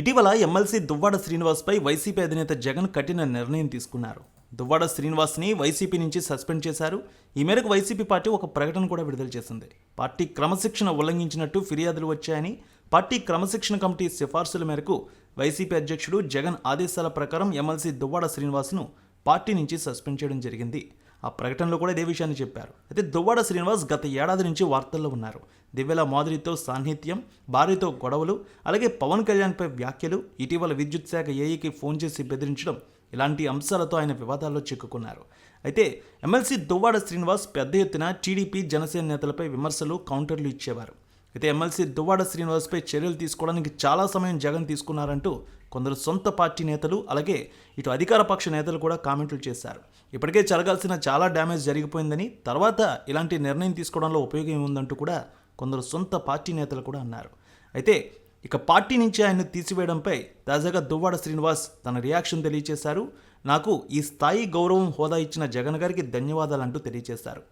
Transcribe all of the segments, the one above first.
ఇటీవల MLC Duvvada శ్రీనివాస్పై YCP అధినేత జగన్ కఠిన నిర్ణయం తీసుకున్నారు. దువ్వాడ శ్రీనివాస్ని వైసీపీ నుంచి సస్పెండ్ చేశారు. ఈ మేరకు వైసీపీ పార్టీ ఒక ప్రకటన కూడా విడుదల చేసింది. పార్టీ క్రమశిక్షణ ఉల్లంఘించినట్టు ఫిర్యాదులు వచ్చాయని పార్టీ క్రమశిక్షణ కమిటీ సిఫార్సుల మేరకు వైసీపీ అధ్యక్షుడు జగన్ ఆదేశాల ప్రకారం ఎమ్మెల్సీ దువ్వాడ శ్రీనివాస్ను పార్టీ నుంచి సస్పెండ్ చేయడం జరిగింది. ఆ ప్రకటనలో కూడా ఇదే విషయాన్ని చెప్పారు. అయితే దువ్వాడ శ్రీనివాస్ గత ఏడాది నుంచి వార్తల్లో ఉన్నారు. దివ్యల మాధురితో సాన్నిహిత్యం భార్యతో గొడవలు అలాగే పవన్ కళ్యాణ్పై వ్యాఖ్యలు ఇటీవల విద్యుత్ శాఖ ఏఈకి ఫోన్ చేసి బెదిరించడం ఇలాంటి అంశాలతో ఆయన వివాదాల్లో చిక్కుకున్నారు. అయితే ఎమ్మెల్సీ దువ్వాడ శ్రీనివాస్ పెద్ద ఎత్తున టీడీపీ జనసేన నేతలపై విమర్శలు కౌంటర్లు ఇచ్చేవారు. అయితే ఎమ్మెల్సీ దువ్వాడ శ్రీనివాస్పై చర్యలు తీసుకోవడానికి చాలా సమయం జగన్ తీసుకున్నారంటూ కొందరు సొంత పార్టీ నేతలు అలాగే ఇటు అధికార పక్ష నేతలు కూడా కామెంట్లు చేశారు. ఇప్పటికే జరగాల్సిన చాలా డ్యామేజ్ జరిగిపోయిందని తర్వాత ఇలాంటి నిర్ణయం తీసుకోవడంలో ఉపయోగం ఏముందంటూ కూడా కొందరు సొంత పార్టీ నేతలు కూడా అన్నారు. అయితే ఇక పార్టీ నుంచి ఆయన్ను తీసివేయడంపై తాజాగా దువ్వాడ శ్రీనివాస్ తన రియాక్షన్ తెలియజేశారు నాకు ఈ స్థాయి గౌరవం హోదా ఇచ్చిన జగన్ గారికి ధన్యవాదాలంటూ తెలియజేశారు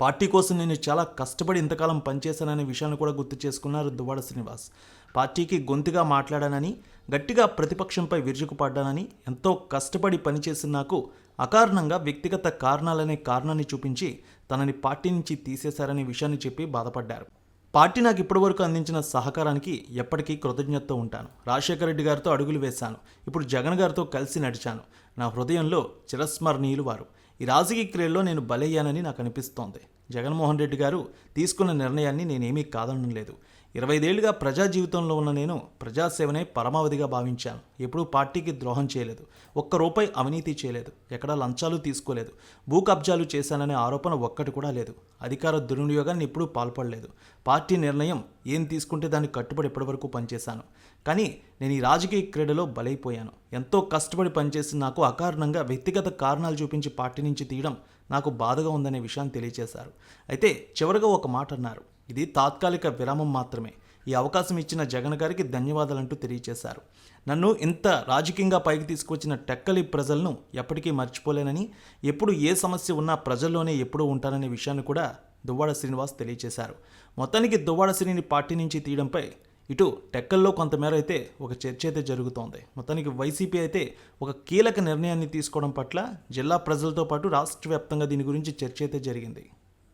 పార్టీ కోసం నేను చాలా కష్టపడి ఇంతకాలం పనిచేశాననే విషయాన్ని కూడా గుర్తు చేసుకున్నారు దువ్వాడ శ్రీనివాస్. పార్టీకి గొంతుగా మాట్లాడానని గట్టిగా ప్రతిపక్షంపై విరుచుకుపడ్డానని ఎంతో కష్టపడి పనిచేసిన నాకు అకారణంగా వ్యక్తిగత కారణాలనే కారణాన్ని చూపించి తనని పార్టీ నుంచి తీసేశారనే విషయాన్ని చెప్పి బాధపడ్డారు. పార్టీ నాకు ఇప్పటివరకు అందించిన సహకారానికి ఎప్పటికీ కృతజ్ఞతతో ఉంటాను. రాజశేఖర రెడ్డి గారితో అడుగులు వేశాను. ఇప్పుడు జగన్ గారితో కలిసి నడిచాను. నా హృదయంలో చిరస్మరణీయులు వారు. ఈ రాజకీయ క్రియల్లో నేను బలయ్యానని నాకు అనిపిస్తోంది. జగన్మోహన్ రెడ్డి గారు తీసుకున్న నిర్ణయాన్ని నేనేమీ కాదనడం లేదు. ఇరవై ఐదేళ్ళుగా ప్రజా జీవితంలో ఉన్న నేను ప్రజాసేవనే పరమావధిగా భావించాను. ఎప్పుడూ పార్టీకి ద్రోహం చేయలేదు. ఒక్క రూపాయి అవినీతి చేయలేదు. ఎక్కడా లంచాలు తీసుకోలేదు. భూ కబ్జాలు చేశాననే ఆరోపణ ఒక్కటి కూడా లేదు. అధికార దుర్వినియోగాన్ని ఎప్పుడూ పాల్పడలేదు. పార్టీ నిర్ణయం ఏం తీసుకుంటే దానికి కట్టుబడి ఇప్పటివరకు పనిచేశాను. కానీ నేను ఈ రాజకీయ క్రీడలో బలైపోయాను. ఎంతో కష్టపడి పనిచేసిన నాకు అకారణంగా వ్యక్తిగత కారణాలు చూపించి పార్టీ నుంచి తీయడం నాకు బాధగా ఉందనే విషయాన్ని తెలియజేశారు అయితే చివరగా ఒక మాట అన్నారు. ఇది తాత్కాలిక విరామం మాత్రమే. ఈ అవకాశం ఇచ్చిన జగన్ గారికి ధన్యవాదాలంటూ తెలియజేశారు. నన్ను ఇంత రాజకీయంగా పైకి తీసుకొచ్చిన టెక్కలి ప్రజలను ఎప్పటికీ మర్చిపోలేనని ఎప్పుడు ఏ సమస్య ఉన్నా ప్రజల్లోనే ఎప్పుడూ ఉంటాననే విషయాన్ని కూడా దువ్వాడ శ్రీనివాస్ తెలియజేశారు. మొత్తానికి దువ్వాడ శ్రీని పార్టీ నుంచి తీయడంపై ఇటు టెక్కల్లో కొంతమేర అయితే ఒక చర్చ అయితే జరుగుతోంది. మొత్తానికి వైసీపీ అయితే ఒక కీలక నిర్ణయాన్ని తీసుకోవడం పట్ల జిల్లా ప్రజలతో పాటు రాష్ట్ర వ్యాప్తంగా దీని గురించి చర్చ అయితే జరిగింది.